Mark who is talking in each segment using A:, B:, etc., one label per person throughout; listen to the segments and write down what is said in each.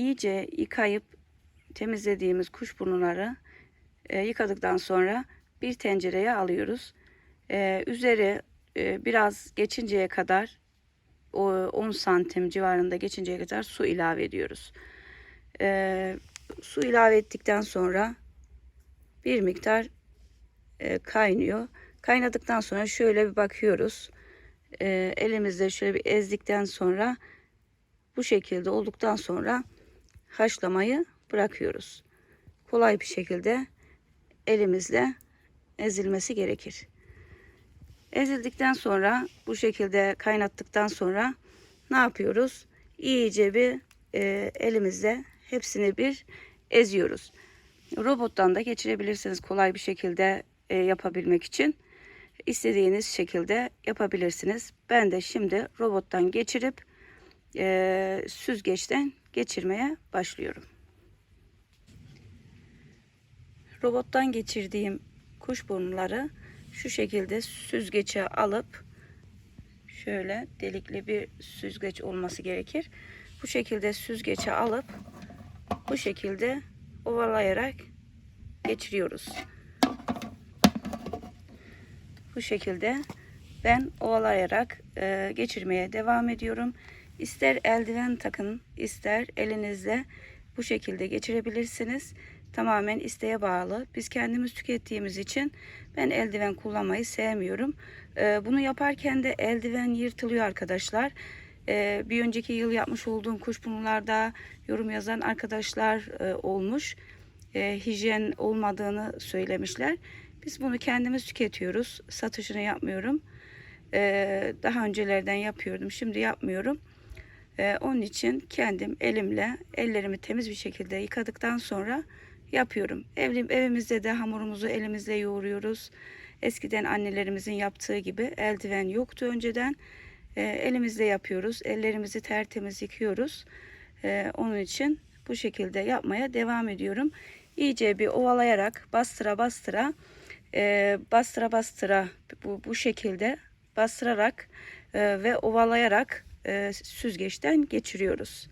A: iyice yıkayıp temizlediğimiz kuşburnuları e, yıkadıktan sonra bir tencereye alıyoruz. E, üzeri e, biraz geçinceye kadar o 10 santim civarında geçinceye kadar su ilave ediyoruz. E, su ilave ettikten sonra bir miktar e, kaynıyor. Kaynadıktan sonra şöyle bir bakıyoruz. E, elimizde şöyle bir ezdikten sonra bu şekilde olduktan sonra haşlamayı bırakıyoruz. Kolay bir şekilde elimizle ezilmesi gerekir. Ezildikten sonra bu şekilde kaynattıktan sonra ne yapıyoruz? İyice bir e, elimizle hepsini bir eziyoruz. Robottan da geçirebilirsiniz kolay bir şekilde e, yapabilmek için. istediğiniz şekilde yapabilirsiniz. Ben de şimdi robottan geçirip e, süzgeçten geçirmeye başlıyorum. Robottan geçirdiğim kuşburnuları şu şekilde süzgeçe alıp şöyle delikli bir süzgeç olması gerekir. Bu şekilde süzgeçe alıp bu şekilde ovalayarak geçiriyoruz. Bu şekilde ben ovalayarak e, geçirmeye devam ediyorum. İster eldiven takın, ister elinizle bu şekilde geçirebilirsiniz. Tamamen isteğe bağlı. Biz kendimiz tükettiğimiz için ben eldiven kullanmayı sevmiyorum. E, bunu yaparken de eldiven yırtılıyor arkadaşlar. E, bir önceki yıl yapmış olduğum kuşburnularda yorum yazan arkadaşlar e, olmuş. E, hijyen olmadığını söylemişler. Biz bunu kendimiz tüketiyoruz. Satışını yapmıyorum. Daha öncelerden yapıyordum. Şimdi yapmıyorum. E, onun için kendim elimle ellerimi temiz bir şekilde yıkadıktan sonra yapıyorum. Evlim, evimizde de hamurumuzu elimizle yoğuruyoruz. Eskiden annelerimizin yaptığı gibi eldiven yoktu önceden. E, elimizle yapıyoruz. Ellerimizi tertemiz yıkıyoruz. E, onun için bu şekilde yapmaya devam ediyorum. İyice bir ovalayarak bastıra bastıra e, bastıra bastıra bu, bu şekilde bastırarak e, ve ovalayarak e, süzgeçten geçiriyoruz.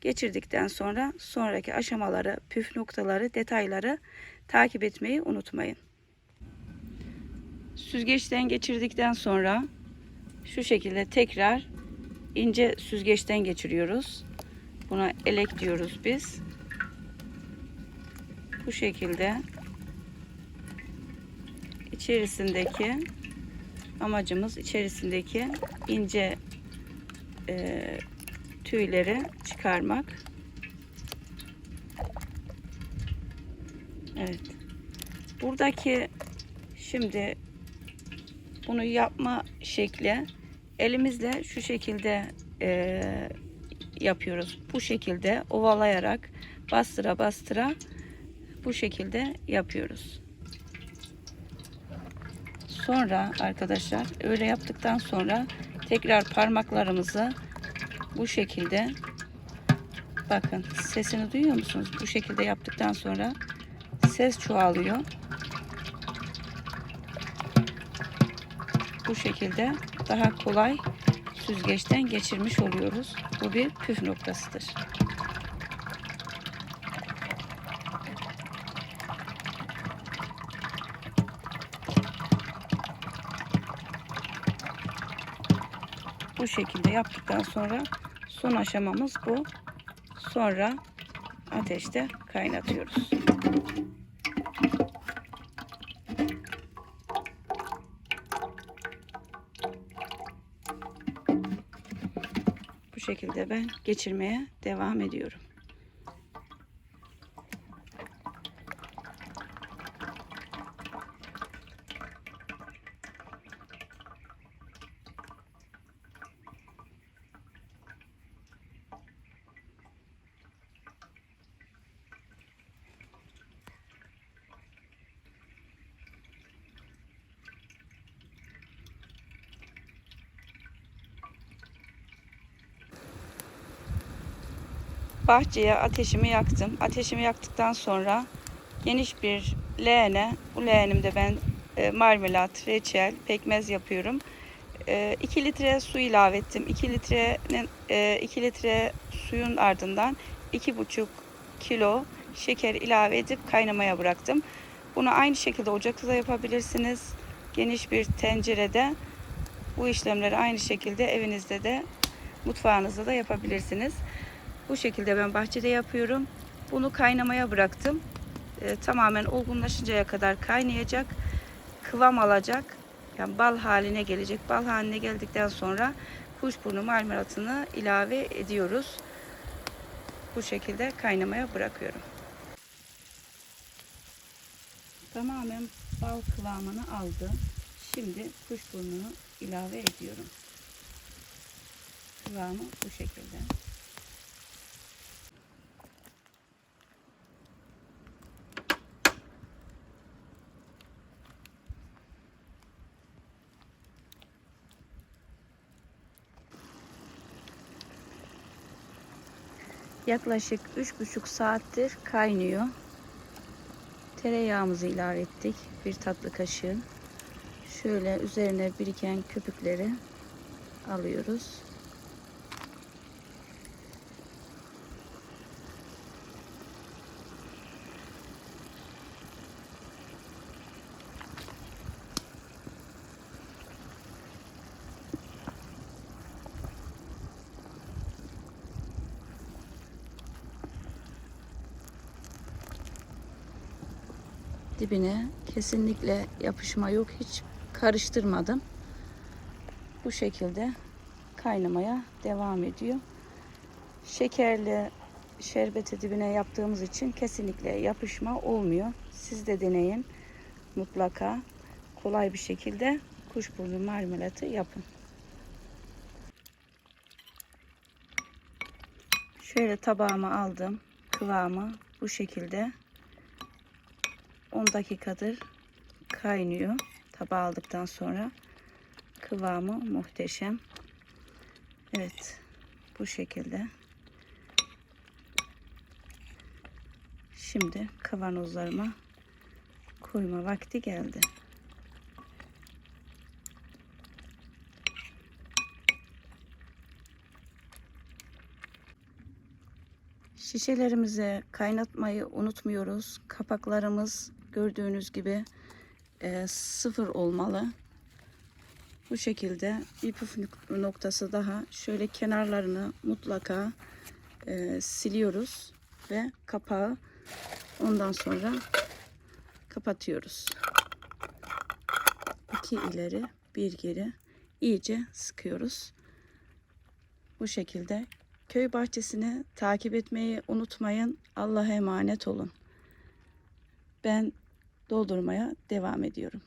A: Geçirdikten sonra sonraki aşamaları, püf noktaları, detayları takip etmeyi unutmayın. Süzgeçten geçirdikten sonra şu şekilde tekrar ince süzgeçten geçiriyoruz. Buna elek diyoruz biz. Bu şekilde içerisindeki amacımız içerisindeki ince e, tüyleri çıkarmak. Evet. Buradaki şimdi bunu yapma şekli elimizle şu şekilde e, yapıyoruz. Bu şekilde ovalayarak bastıra bastıra bu şekilde yapıyoruz. Sonra arkadaşlar öyle yaptıktan sonra tekrar parmaklarımızı bu şekilde bakın sesini duyuyor musunuz? Bu şekilde yaptıktan sonra ses çoğalıyor. Bu şekilde daha kolay süzgeçten geçirmiş oluyoruz. Bu bir püf noktasıdır. Bu şekilde yaptıktan sonra son aşamamız bu. Sonra ateşte kaynatıyoruz. Bu şekilde ben geçirmeye devam ediyorum. Bahçeye ateşimi yaktım. Ateşimi yaktıktan sonra geniş bir leğene, bu leğenimde ben e, marmelat, reçel, pekmez yapıyorum. 2 litre su ilave ettim. 2 litrenin 2 litre suyun ardından 2,5 kilo şeker ilave edip kaynamaya bıraktım. Bunu aynı şekilde ocakta da yapabilirsiniz. Geniş bir tencerede bu işlemleri aynı şekilde evinizde de mutfağınızda da yapabilirsiniz. Bu şekilde ben bahçede yapıyorum. Bunu kaynamaya bıraktım. Ee, tamamen olgunlaşıncaya kadar kaynayacak. Kıvam alacak. Yani bal haline gelecek. Bal haline geldikten sonra kuşburnu marmelatını ilave ediyoruz. Bu şekilde kaynamaya bırakıyorum. Tamamen bal kıvamını aldı. Şimdi kuşburnunu ilave ediyorum. Kıvamı bu şekilde. Yaklaşık 3,5 saattir kaynıyor. Tereyağımızı ilave ettik. Bir tatlı kaşığı. Şöyle üzerine biriken köpükleri alıyoruz. Dibine kesinlikle yapışma yok. Hiç karıştırmadım. Bu şekilde kaynamaya devam ediyor. Şekerli şerbeti dibine yaptığımız için kesinlikle yapışma olmuyor. Siz de deneyin. Mutlaka kolay bir şekilde kuşburnu marmelatı yapın. Şöyle tabağıma aldım. Kıvamı bu şekilde 10 dakikadır kaynıyor. Tabağa aldıktan sonra kıvamı muhteşem. Evet. Bu şekilde. Şimdi kavanozlarıma koyma vakti geldi. Şişelerimizi kaynatmayı unutmuyoruz. Kapaklarımız gördüğünüz gibi e, sıfır olmalı. Bu şekilde bir püf noktası daha. Şöyle kenarlarını mutlaka e, siliyoruz ve kapağı ondan sonra kapatıyoruz. İki ileri bir geri iyice sıkıyoruz. Bu şekilde köy bahçesini takip etmeyi unutmayın. Allah'a emanet olun. Ben doldurmaya devam ediyorum.